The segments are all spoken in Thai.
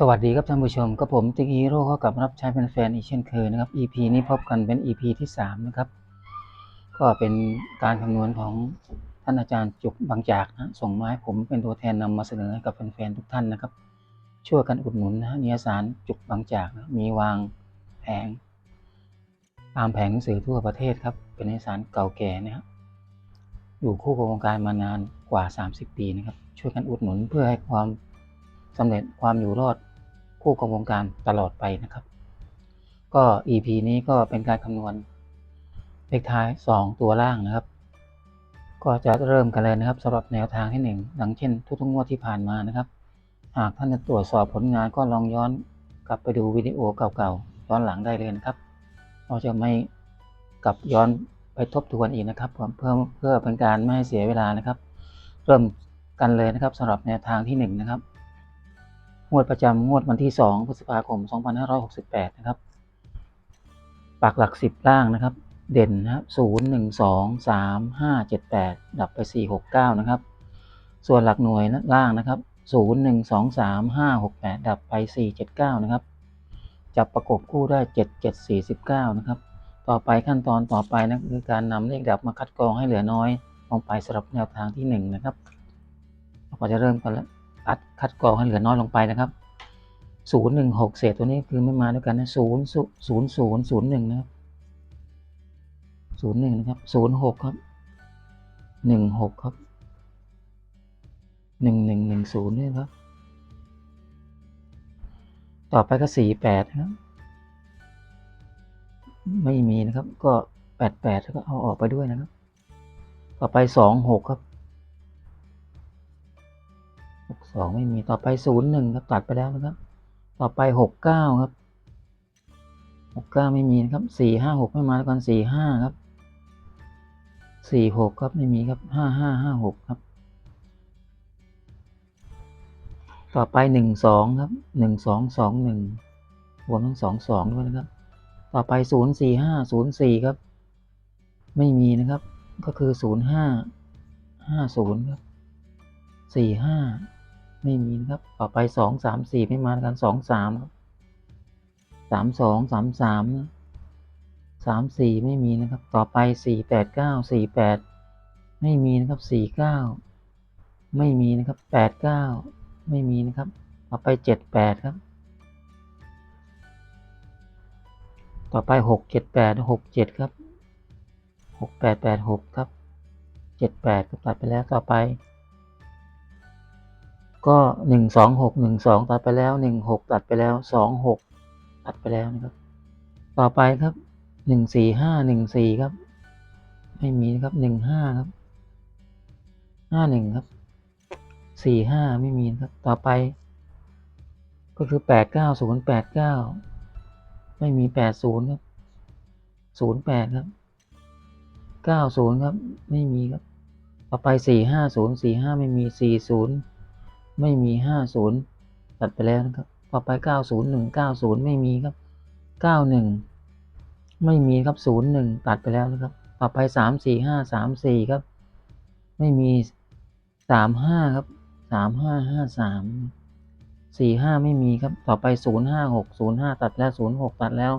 สวัสดีครับท่านผู้ชมก็ผมติ๊กฮีโร่ก็กลับรับใช้เป็นแฟนๆอีกเช่นเคยนะครับ EP นี้พบกันเป็น EP ที่สามนะครับก็เป็นการคำนวณของท่านอาจารย์จุกบางจากนะส่งมาให้ผมเป็นตัวแทนนำมาเสนอให้กับแฟนๆทุกท่านนะครับ ช่วยกันอุดหนุนนะนิยสารจุกบางจากนะมีวางแผงตามแผงหนังสือทั่วประเทศครับ เป็นนิยสารเก่าแก่นะครับอยู่คู่กับวงการมานานกว่า 30 ปีนะครับ ช่วยกันอุดหนุนเพื่อให้ความสำเร็จความอยู่รอด คู่กับวงการตลอดไปนะครับ ก็ EP นี้ก็เป็นการคำนวณเลขท้าย 2 ตัวล่างนะครับ ก็จะเริ่มกันเลยนะครับสำหรับแนวทางที่ 1 ดังเช่น ทุกๆงวดที่ผ่านมานะครับ หากท่านจะตรวจสอบผลงานก็ลองย้อนกลับไปดูวิดีโอเก่าๆย้อนหลังได้เลยนะครับเราจะไม่กลับย้อนไปทบทวนอีกนะครับเพื่อเพื่อเป็นการไม่ให้เสียเวลานะครับ เริ่มกันเลยนะครับสำหรับแนวทางที่ 1 นะครับ งวดประจำงวดวันที่ 2 พฤษภาคม 2568 นะครับปักหลัก 10 ล่างนะครับ เด่นนะครับ 0 1 2 3 5 7 8 ดับไป 4 6 9 นะครับ ส่วนหลักหน่วยล่างนะครับ 0 1 2 3 5 6 8 ดับไป 4 7 9 นะครับ จับประกบคู่ได้ 7 7 4 9 นะครับ ต่อไปขั้นตอนต่อไปนะคือการนำเลขดับมาคัดกรองให้เหลือน้อยลงไปสำหรับแนวทางที่ 1 นะครับเราก็จะเริ่มกันแล้ว คัดคัดกรองให้เหลือน้อยลงไปนะครับศูนย์หนึ่งหกเศษตัวนี้คือไม่มาด้วยกันนะศูนย์ศูนย์ศูนย์ศูนย์หนึ่งนะครับศูนย์หนึ่งนะครับศูนย์หกครับหนึ่งหกครับหนึ่งหนึ่งหนึ่งศูนย์นี่ครับ ต่อไปก็สี่แปดครับ ไม่มีนะครับ ก็แปดแปดก็เอาออกไปด้วยนะครับ ต่อไปสองหกครับ สองไม่มีต่อไปศูนย์หนึ่งครับตัดไปแล้วนะครับ ต่อไปหกเก้าครับหกเก้าไม่มีนะครับสี่ห้าหกไม่มาแล้วกันสี่ห้าครับสี่หกครับไม่มีครับห้าห้าห้าหกครับ ต่อไปหนึ่งสองครับหนึ่งสองสองหนึ่งรวมทั้งสองสองด้วยนะครับ ต่อไปศูนย์สี่ห้าศูนย์สี่ครับ ไม่มีนะครับ ก็คือศูนย์ห้าห้าศูนย์ครับสี่ห้า ไม่มีนะครับ ต่อไปสองสามสี่ไม่มากันสองสามครับสามสองสามสามสามสี่ไม่มีนะครับ ต่อไปสี่แปดเก้าสี่แปดไม่มีนะครับสี่เก้าไม่มีนะครับแปดเก้าไม่มีนะครับ ต่อไปเจ็ดแปดครับ ต่อไปหกเจ็ดแปดหกเจ็ดครับหกแปดแปดหกครับเจ็ดแปดก็ตัดไปแล้วต่อไป ก็หนึ่งสองหกหนึ่งสองตัดไปแล้วหนึ่งหกตัดไปแล้วสองหกตัดไปแล้วนะครับ ต่อไปครับหนึ่งสี่ห้าหนึ่งสี่ครับ ไม่มีนะครับหนึ่งห้าครับห้าหนึ่งครับสี่ห้าไม่มีครับ ต่อไป ก็คือแปดเก้าศูนย์แปดเก้าไม่มีแปดศูนย์ครับศูนย์แปดครับเก้าศูนย์ครับ ไม่มีครับ ต่อไปสี่ห้าศูนย์สี่ห้าไม่มีสี่ศูนย์ ไม่มีห้าศูนย์ตัดไปแล้วนะครับ ต่อไปเก้าศูนย์หนึ่งเก้าศูนย์ไม่มีครับเก้าหนึ่งไม่มีครับศูนย์หนึ่งตัดไปแล้วนะครับ ต่อไปสามสี่ห้าสามสี่ครับ ไม่มีสามห้าครับสามห้าห้าสามสี่ห้าไม่มีครับ ต่อไปศูนย์ห้าหกศูนย์ห้าตัดแล้วศูนย์หกตัดแล้ว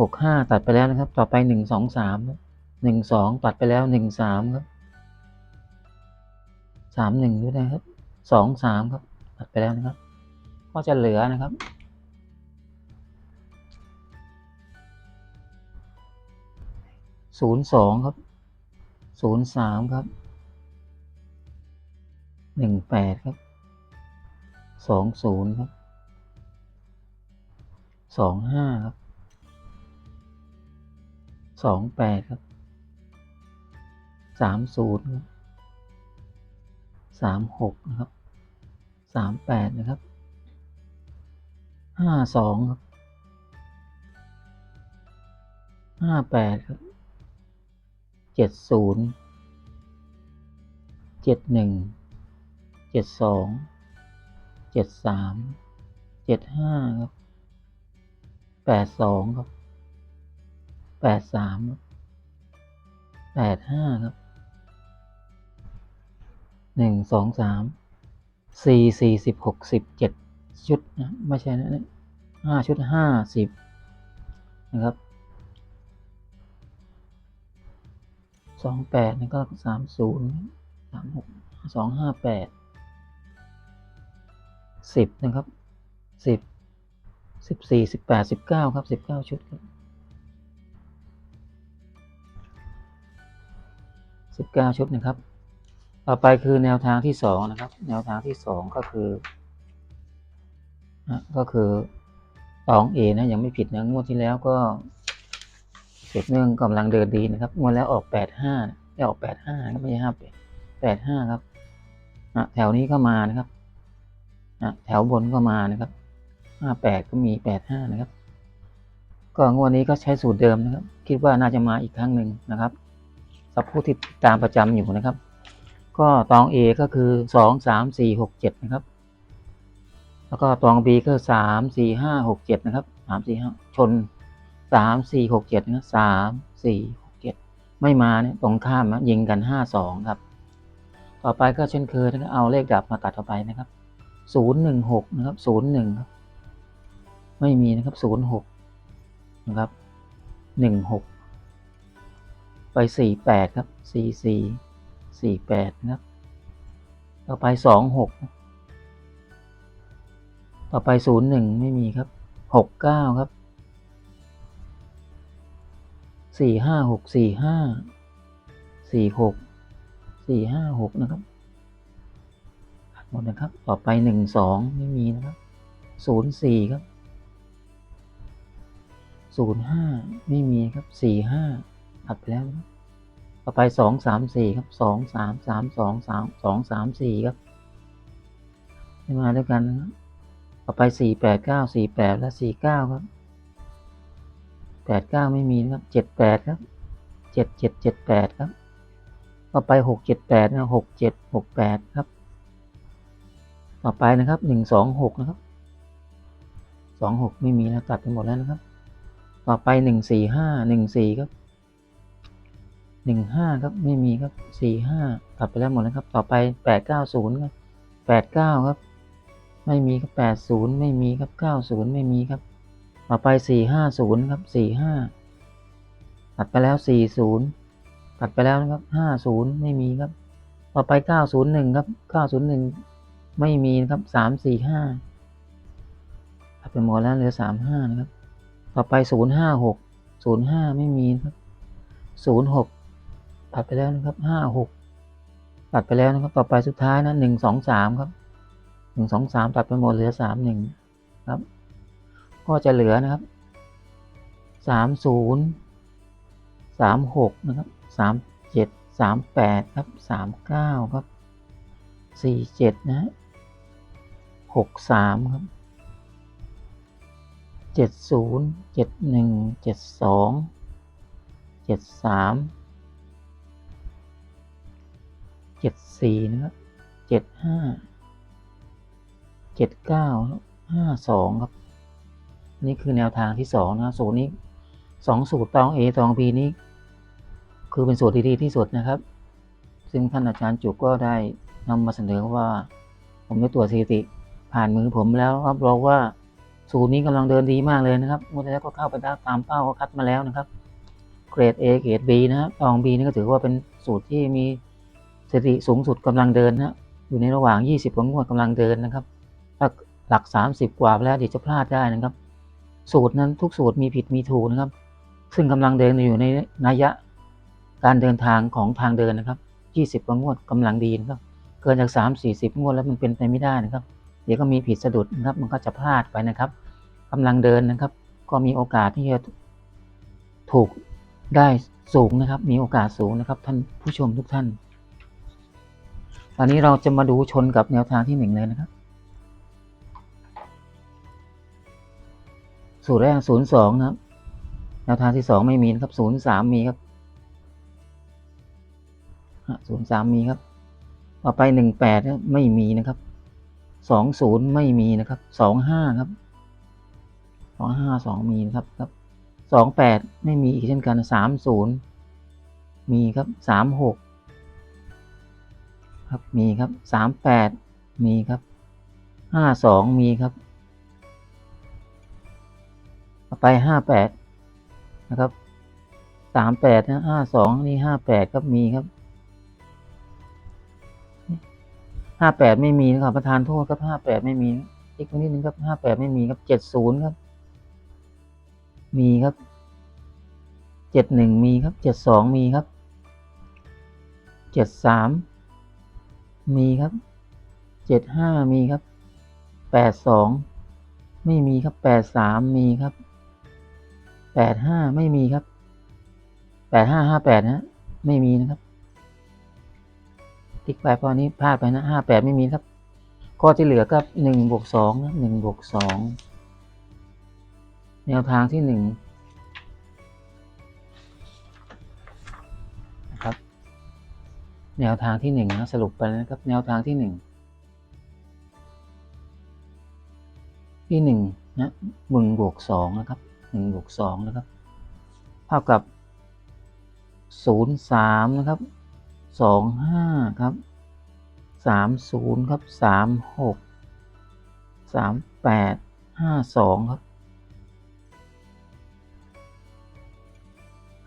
หกห้าตัดไปแล้วนะครับ ต่อไปหนึ่งสองสามหนึ่งสองตัดไปแล้วหนึ่งสามครับ สามหนึ่งด้วยนะครับสองสามครับตัดไปแล้วนะครับ ก็จะเหลือนะครับศูนย์สองครับศูนย์สามครับหนึ่งแปดครับสองศูนย์ครับสองห้าครับสองแปดครับสามศูนย์ครับ สามหกนะครับสามแปดนะครับห้าสองครับห้าแปดครับเจ็ดศูนย์เจ็ดหนึ่งเจ็ดสองเจ็ดสามเจ็ดห้าครับแปดสองครับแปดสามครับแปดห้าครับ หนึ่งสองสามสี่สี่สิบหกสิบเจ็ดชุดนะไม่ใช่นะห้าชุดห้าสิบนะครับสองแปดนี่ก็สามศูนย์สามหกสองห้าแปดสิบนะครับสิบสิบสี่สิบแปดสิบเก้าครับสิบเก้าชุดครับสิบเก้าชุดนะครับ ต่อไปคือแนวทางที่สองนะครับ แนวทางที่สองก็คือนะก็คือตองเอนะยังไม่ผิดนะงวดที่แล้วก็เสร็จเนื่องกำลังเดินดีนะครับงวดแล้วออกแปดห้าได้ออกแปดห้าไม่ใช่ห้าแปดห้าครับะแถวนี้ก็มานะครับะแถวบนก็มานะครับห้าแปดก็มีแปดห้านะครับ ก็งวดนี้ก็ใช้สูตรเดิมนะครับ คิดว่าน่าจะมาอีกครั้งหนึ่งนะครับสับผู้ที่ติดตามประจำอยู่นะครับ ก็ตอง A ก็คือสองสามสี่หกเจ็ดนะครับ แล้วก็ตอง B ก็สามสี่ห้าหกเจ็ดนะครับสามสี่ห้าชนสามสี่หกเจ็ดนะสามสี่หกเจ็ดไม่มาเนี่ยตรงข้ามนะยิงกันห้าสองครับ ต่อไปก็เช่นเคยนะเอาเลขดับมาตัดต่อไปนะครับศูนย์หนึ่งหกนะครับศูนย์หนึ่งครับ ไม่มีนะครับศูนย์หกนะครับหนึ่งหกไปสี่แปดครับสี่สี่ สี่แปดนะครับ ต่อไปสองหกต่อไปศูนย์หนึ่งไม่มีครับหกเก้าครับสี่ห้าหกสี่ห้าสี่หกสี่ห้าหกนะครับหมดนะครับ ต่อไปหนึ่งสองไม่มีนะครับศูนย์สี่ครับศูนย์ห้าไม่มีครับสี่ห้าตัดไปแล้วนะครับ ต่อไปสองสามสี่ครับสองสามสามสองสามสองสามสี่ครับให้มาด้วยกันนะครับต่อไปสี่แปดเก้าสี่แปดและสี่เก้าครับแปดเก้าไม่มีนะครับเจ็ดแปดครับเจ็ดเจ็ดเจ็ดแปดครับ ต่อไปหกเจ็ดแปดนะหกเจ็ดหกแปดครับ ต่อไปนะครับหนึ่งสองหกนะครับสองหกไม่มีแล้วตัดไปหมดแล้วนะครับ ต่อไปหนึ่งสี่ห้าหนึ่งสี่ครับ หนึ่งห้าครับไม่มีครับสี่ห้าตัดไปแล้วหมดแล้วครับ ต่อไปแปดเก้าศูนย์ครับแปดเก้าครับ ไม่มีครับแปดศูนย์ไม่มีครับเก้าศูนย์ไม่มีครับ ต่อไปสี่ห้าศูนย์ครับสี่ห้าตัดไปแล้วสี่ศูนย์ตัดไปแล้วนะครับห้าศูนย์ไม่มีครับ ต่อไปเก้าศูนย์หนึ่งครับเก้าศูนย์หนึ่งไม่มีนะครับสามสี่ห้าตัดไปหมดแล้วเหลือสามห้านะครับ ต่อไปศูนย์ห้าหกศูนย์ห้าไม่มีครับศูนย์หก ตัดไปแล้วนะครับห้าหกตัดไปแล้วนะครับ ต่อไปสุดท้ายนะหนึ่งสองสามครับหนึ่งสองสามตัดไปหมดเหลือสามหนึ่งครับ ก็จะเหลือนะครับสามศูนย์สามหกนะครับสามเจ็ดสามแปดครับสามเก้าครับสี่เจ็ดนะฮะหกสามครับเจ็ดศูนย์เจ็ดหนึ่งเจ็ดสองเจ็ดสาม จ็ดสี่นะครับเจ็ดห้าเจ็ดเก้าห้าสองครับ นี่คือแนวทางที่สองนะครับสูตรนี้สองสูตรตอง A ตอง B นี้ คือเป็นสูตรที่ดีที่สุดนะครับ ซึ่งท่านอาจารย์จุกก็ได้นำมาเสนอว่า ผมได้ตรวจสถิติผ่านมือผมแล้วรับรองว่าสูตรนี้กำลังเดินดีมากเลยนะครับเมื่อแล้วก็เข้าไปได้ตามเป้าก็คัดมาแล้วนะครับ เกรด A เกรด B นะครับตอง B นี่ก็ถือว่าเป็นสูตรที่มี สถิติสูงสุดกำลังเดินนะอยู่ในระหว่าง 20กว่างวดกำลังเดินนะครับถ้าหลัก 30 กว่าแล้วเดี๋ยวจะพลาดได้นะครับ สูตรนั้นทุกสูตรมีผิดมีถูกนะครับ ซึ่งกำลังเดินอยู่ในนัยยะการเดินทางของทางเดินนะครับ 20กว่างวดกำลังดีนะครับเกินจาก 3 40 งวดแล้วมันเป็นไปไม่ได้นะครับ เดี๋ยวก็มีผิดสะดุดนะครับ มันก็จะพลาดไปนะครับกำลังเดินนะครับ ก็มีโอกาสที่จะถูกได้สูงนะครับ มีโอกาสสูงนะครับ ท่านผู้ชมทุกท่าน ตอนนี้เราจะมาดูชนกับแนวทางที่หนึ่งเลยนะครับ สูตรแรกศูนย์สองนะครับ แนวทางที่สองไม่มีนะครับศูนย์สามมีครับศูนย์สามมีครับ ต่อไปหนึ่งแปดไม่มีนะครับสองศูนย์ไม่มีนะครับสองห้าครับสองห้าสองมีนะครับครับสองแปดไม่มีอีกเช่นกันสามศูนย์มีครับสามหก ครับมีครับสามแปดมีครับห้าสองมีครับไปห้าแปดนะครับสามแปดนะห้าสองนี่ห้าแปดครับมีครับห้าแปดไม่มีนะครับประธานโทษครับห้าแปดไม่มีอีกตรงนี้นึงครับห้าแปดไม่มีครับเจ็ดศูนย์ครับ มีครับเจ็ดหนึ่งมีครับเจ็ดสองมีครับเจ็ดสาม มีครับเจ็ดห้ามีครับแปดสองไม่มีครับแปดสามมีครับแปดห้าไม่มีครับแปดห้าห้าแปดนะไม่มีนะครับ ติ๊กไปพราะนี้พลาดไปนะห้าแปดไม่มีครับ ข้อที่เหลือก็หนึ่งบวกสองนะหนึ่งบวกสองแนวทางที่หนึ่ง แนวทางที่หนึ่งนะสรุปไปแล้วนะครับแนวทางที่หนึ่งที่หนึ่งนะหนึ่งบวกสองนะครับหนึ่งบวกสองนะครับเท่ากับศูนย์สามนะครับสองห้าครับสามศูนย์ครับสามหกสามแปดห้าสองครับ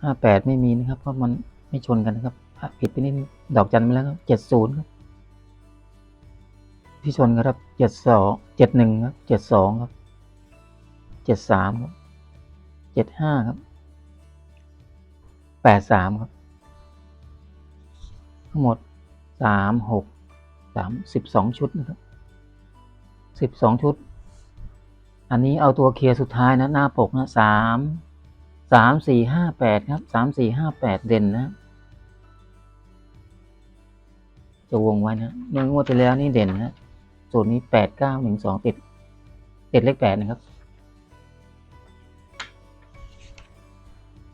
ห้าแปดไม่มีนะครับ เพราะมันไม่ชนกันนะครับ ผิดไปนิดนึงดอกจันไปแล้วครับเจ็ดศูนย์ครับ ที่ชนครับเจ็ดสองเจ็ดหนึ่งครับเจ็ดสองครับเจ็ดสามครับเจ็ดห้าครับแปดสามครับ ทั้งหมดสามหกสามสิบสองชุดนะครับสิบสองชุด อันนี้เอาตัวเคลียร์สุดท้ายนะ หน้าปกนะสามสามสี่ห้าแปดครับสามสี่ห้าแปดเด่นนะ จะวงไว้นะเมื่องวดที่แล้วนี่เด่นนะส่วนนี้แปดเก้าหนึ่งสองติดติดเลขแปดนะครับ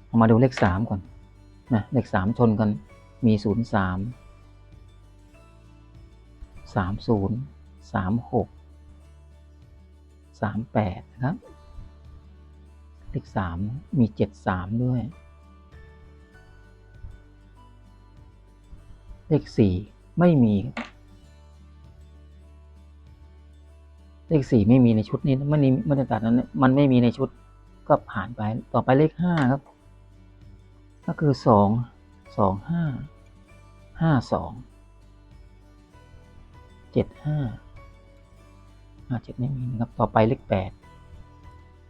เอามาดูเลขสามก่อนนะเลขสามชนกันมีศูนย์สามสามศูนย์สามหกสามแปดนะครับ เลขสามมีเจ็ดสามด้วย เลขสี่ ไม่มี เลขสี่ไม่มีในชุดนี้ไม่มีไม่ได้ตัดนั้นมันไม่มีในชุดก็ผ่านไปต่อไปเลขห้าครับ ก็คือสองสองห้าห้าสองเจ็ดห้าห้าเจ็ดไม่มีนะครับ ต่อไปเลขแปด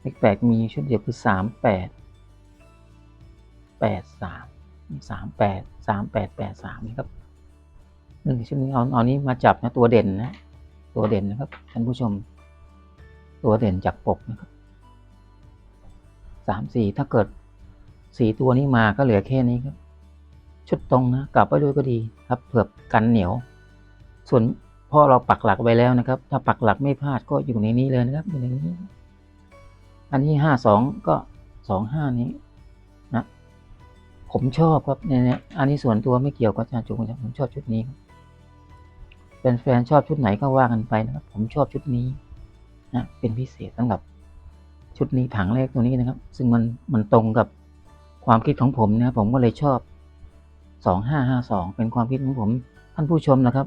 เลขแปดมีชุดเดียวคือสามแปดแปดสามสามแปดสามแปดแปดสามนะครับ หนึ่งชุดนี้เอาเอานี้มาจับนะตัวเด่นนะ ตัวเด่นนะครับท่านผู้ชม ตัวเด่นจากปกนะครับสามสี่ถ้าเกิดสี่ตัวนี้มาก็เหลือแค่นี้ครับ ชุดตรงนะกลับไปด้วยก็ดีครับเผื่อกันเหนียว ส่วนพอเราปักหลักไว้แล้วนะครับ ถ้าปักหลักไม่พลาดก็อยู่ในนี้เลยนะครับอยู่ในนี้ อันนี้ห้าสองก็สองห้านี้นะผมชอบครับเนี่ยเนี่ยอันนี้ส่วนตัวไม่เกี่ยวกับอาจารย์จุกนะผมชอบชุดนี้ครับ แฟนชอบชุดไหนก็ว่ากันไปนะครับ ผมชอบชุดนี้นะเป็นพิเศษสำหรับชุดนี้ผังแรกตัวนี้นะครับ ซึ่งมันมันตรงกับความคิดของผมนะครับผมก็เลยชอบสองห้าห้าสองเป็นความคิดของผมท่านผู้ชมนะครับ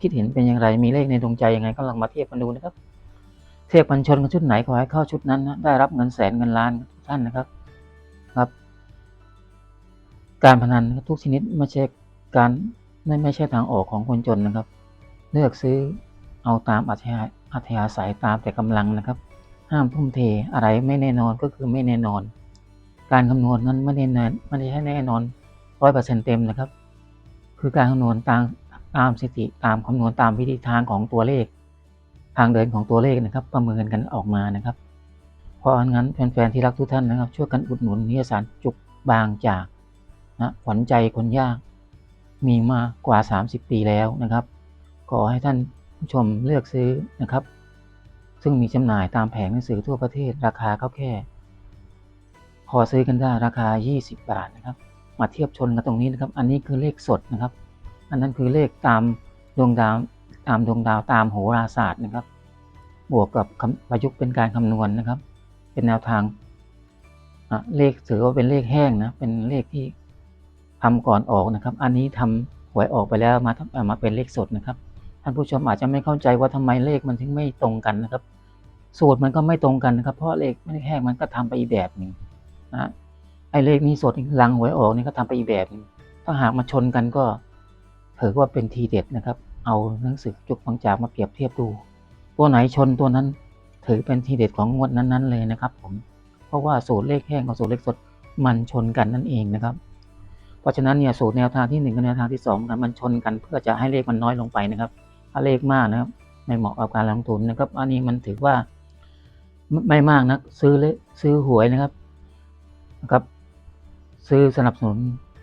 คิดเห็นเป็นอย่างไรมีเลขในดวงใจยังไงก็ลองมาเทียบกันดูนะครับ เทียบกันชนกับชุดไหนขอให้เข้าชุดนั้นนะได้รับเงินแสนเงินล้านทุกท่านนะครับครับ การพนันทุกชนิดไม่ใช่การไม่ไม่ใช่ทางออกของคนจนนะครับ เลือกซื้อเอาตามอัธยาอัธยาศัยตามแต่กำลังนะครับ ห้ามทุ่มเทอะไรไม่แน่นอนก็คือไม่แน่นอน การคำนวณนั้นไม่แน่นอนไม่ได้ใช่แน่นอนร้อยเปอร์เซ็นต์เต็มนะครับ คือการคำนวณตามตามสถิติตามคำนวณตามวิธีทางของตัวเลข ทางเดินของตัวเลขนะครับ ประเมินกันออกมานะครับ เพราะงั้นแฟนๆที่รักทุกท่านนะครับ ช่วยกันอุดหนุนนิยสารจุกบางจากนะขวัญใจคนยากมีมากว่า 30 ปีแล้วนะครับ ขอให้ท่านผู้ชมเลือกซื้อนะครับ ซึ่งมีจำหน่ายตามแผงหนังสือทั่วประเทศราคาก็แค่ พอซื้อกันได้ราคา 20 บาทนะครับ มาเทียบชนกันตรงนี้นะครับ อันนี้คือเลขสดนะครับ อันนั้นคือเลขตามดวงดาวตามดวงดาวตามโหราศาสตร์นะครับ บวกกับประยุกต์เป็นการคำนวณนะครับ เป็นแนวทางเลขถือว่าเป็นเลขแห้งนะเป็นเลขที่ทำก่อนออกนะครับ อันนี้ทำหวยออกไปแล้วมาทำเอามาเป็นเลขสดนะครับานผู้ชมอาจจะไม่เข้าใจว่าทำไมเลขมันถึงไม่ตรงกันนะครับ สูตรมันก็ไม่ตรงกันนะครับ เพราะเลขไม่ได้แค่มันก็ทำไปอีกแบบหนึ่งนะไอ้เลขนี้สดหลังหวยออกนี่ก็ทำไปอีกแบบหนึ่งถ้าหากมาชนกันก็ถือว่าเป็นทีเด็ดนะครับ เอาหนังสือจุกบางจากมาเปรียบเทียบดู ตัวไหนชนตัวนั้น ถือเป็นทีเด็ดของงวดนั้นๆเลยนะครับ ผม เพราะว่าสูตรเลขแห้งกับสูตรเลขสดมันชนกันนั่นเองนะครับ เพราะฉะนั้นเนี่ยสูตรแนวทางที่หนึ่งกับแนวทางที่สองนมันชนกันเพื่อจะให้เลขมันน้อยลงไปนะครับ ถ้าเลขมากนะครับ ไม่เหมาะกับการลงทุนนะครับ อันนี้มันถือว่าไม่มากนะซื้อเลซื้อหวยนะครับนะครับ ซื้อสนับสนุน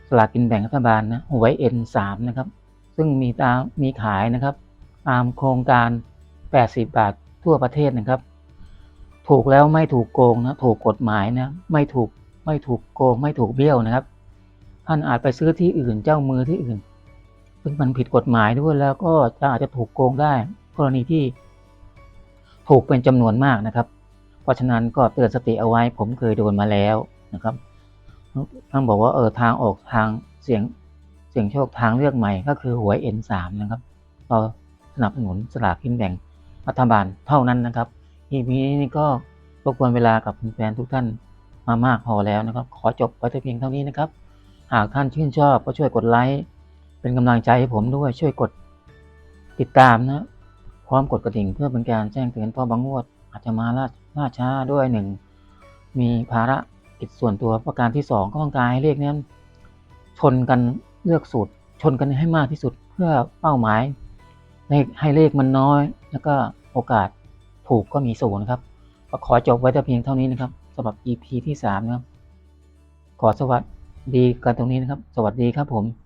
สลากกินแบ่งรัฐบาลนะหวย N3 นะครับ ซึ่งมีตามมีขายนะครับตามโครงการ 80 บาททั่วประเทศนะครับ ถูกแล้วไม่ถูกโกงนะถูกกฎหมายนะไม่ถูกไม่ถูกโกง ไม่ถูกเบี้ยวนะครับ ท่านอาจไปซื้อที่อื่นเจ้ามือที่อื่น ซึ่งมันผิดกฎหมายด้วยแล้วก็จะอาจจะถูกโกงได้ กรณีที่ถูกเป็นจำนวนมากนะครับ เพราะฉะนั้นก็เตือนสติเอาไว้ ผมเคยโดนมาแล้วนะครับท่านบอกว่าเออทางออกทางเสียงเสียงโชคทางเลือกใหม่ก็คือหวย N3 นะครับเราสนับสนุนสลากกินแบ่งรัฐบาลเท่านั้นนะครับ EP นี้ก็รบกวนเวลากับแฟนทุกท่านมามากพอแล้วนะครับ ขอจบไว้แต่เพียงเท่านี้นะครับ หากท่านชื่นชอบก็ช่วยกดไลค์ เป็นกำลังใจให้ผมด้วยช่วยกดติดตามนะ พร้อมกดกระดิ่งเพื่อเป็นการแจ้งเตือนเพราะบางงวด อาจจะมาล่าล่าช้าด้วยหนึ่งมีภาระกิจส่วนตัวประการที่สองก็ต้องการให้เลขนี้ชนกันเลือกสูตร ชนกันให้มากที่สุดเพื่อเป้าหมายให้เลขมันน้อย แล้วก็โอกาสถูกก็มีสูงนะครับก็ขอจบไว้แต่เพียงเท่านี้นะครับสำหรับ EP ที่สามนะครับขอสวัสดีกันตรงนี้นะครับ สวัสดีครับผม